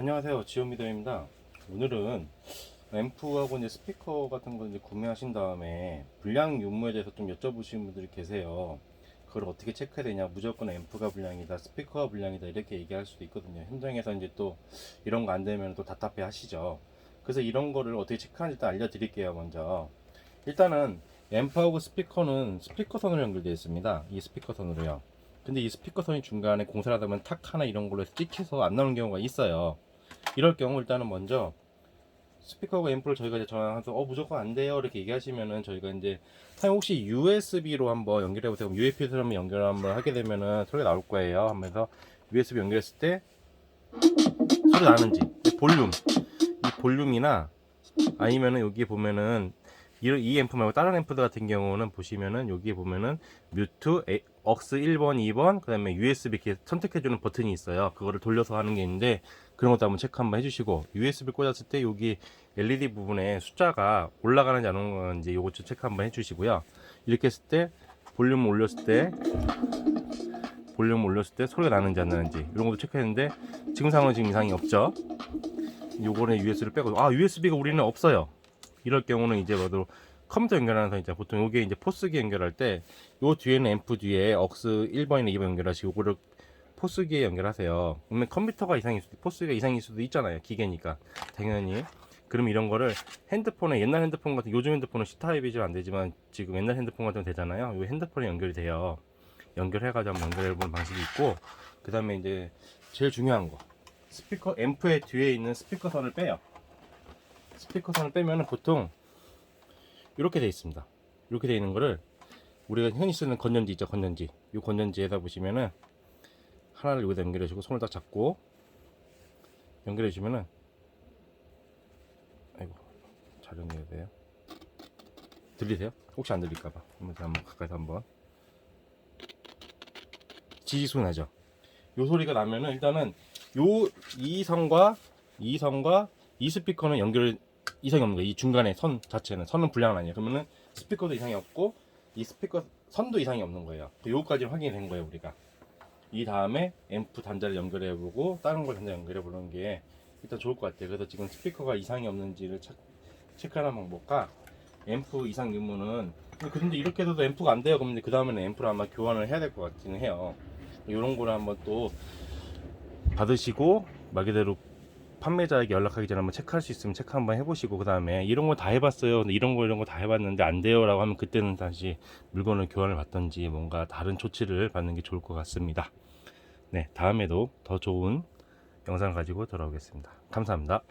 안녕하세요. 지오미더입니다. 오늘은 앰프하고 이제 스피커 같은 거 이제 구매하신 다음에 불량 유무에 대해서 좀 여쭤보시는 분들이 계세요. 그걸 어떻게 체크해야 되냐 무조건 앰프가 불량이다 스피커가 불량이다 이렇게 얘기할 수도 있거든요. 현장에서 이제 또 이런 거 안 되면 또 답답해 하시죠. 그래서 이런 거를 어떻게 체크하는지 일단 알려드릴게요 먼저. 일단은 앰프하고 스피커는 스피커 선으로 연결되어 있습니다. 이 스피커 선으로요. 근데 이 스피커선이 중간에 공사를 하다 보면 탁 하나 이런 걸로 찍혀서 안 나오는 경우가 있어요. 이럴 경우 일단은 먼저 스피커하고 앰프를 저희가 이제 전화해서 어 무조건 안 돼요 이렇게 얘기하시면은 저희가 이제 사장님 혹시 USB로 한번 연결해 보세요. USB로 한번 연결 한번 하게 되면은 소리가 나올 거예요. 하면서 USB 연결했을 때 소리 나는지 이 볼륨 이 볼륨이나 아니면은 여기 보면은 이, 이 앰프 말고 다른 앰프들 같은 경우는 보시면은 여기 보면은 뮤트, 에- 억스 1번, 2번, 그 다음에 USB 이렇게 선택해주는 버튼이 있어요. 그거를 돌려서 하는 게 있는데 그런 것도 한번 체크 한번 해주시고 USB 꽂았을 때 여기 LED 부분에 숫자가 올라가는지 안 올라가는지 요것 좀 체크 한번 해주시고요. 이렇게 했을 때 볼륨 올렸을 때 볼륨 올렸을 때 소리가 나는지 안 나는지 이런 것도 체크했는데 상황은 지금 이상이 없죠. 요거는 USB를 빼고 아 USB가 우리는 없어요. 이럴 경우는 이제 뭐도 컴퓨터 연결하는 선 이제 보통 요게 이제 포스기 연결할 때 요 뒤에는 앰프 뒤에 억스 1번이나 2번 연결하시고 요거를 포스기에 연결하세요. 그러면 컴퓨터가 이상일 수도 포스기가 이상일 수도 있잖아요. 기계니까 당연히. 그럼 이런 거를 핸드폰에 옛날 핸드폰 같은 요즘 핸드폰은 C 타입이죠 안 되지만 지금 옛날 핸드폰 같은 거 되잖아요. 요 핸드폰에 연결이 돼요. 연결해가지고 한번 연결해 보는 방식이 있고 그 다음에 이제 제일 중요한 거 스피커 앰프의 뒤에 있는 스피커 선을 빼요. 스피커 선을 빼면은 보통 이렇게 돼 있습니다. 이렇게 돼 있는 거를 우리가 흔히 쓰는 건전지 있죠, 건전지. 이 건전지에다 보시면은 하나를 여기다 연결해 주고 손을 딱 잡고 연결해 주면은 아이고 잘 연결해야 돼요. 들리세요? 혹시 안 들릴까봐 한번 가까이서 한번 지지 소리 나죠? 요 소리가 나면은 일단은 요 이 선과 이 선과 이 스피커는 연결 이상이 없는 거예요. 이 중간에 선 자체는 선은 불량은 아니에요. 그러면은 스피커도 이상이 없고 이 스피커 선도 이상이 없는 거예요. 요거까지 확인이 된 거예요, 우리가. 이 다음에 앰프 단자를 연결해 보고 다른 걸 단자 연결해 보는 게 일단 좋을 것 같아요. 그래서 지금 스피커가 이상이 없는지를 체- 체크하는 방법과 앰프 이상 유무는 근데 이렇게 해도 앰프가 안 돼요. 그러면 그 다음에는 앰프를 아마 교환을 해야 될 것 같기는 해요. 이런 거를 한번 또 받으시고 말 그대로 판매자에게 연락하기 전에 한번 체크할 수 있으면 체크 한번 해보시고 그 다음에 이런 거 다 해봤어요. 이런 거 이런 거 다 해봤는데 안 돼요 라고 하면 그때는 다시 물건을 교환을 받던지 뭔가 다른 조치를 받는 게 좋을 것 같습니다. 네 다음에도 더 좋은 영상을 가지고 돌아오겠습니다. 감사합니다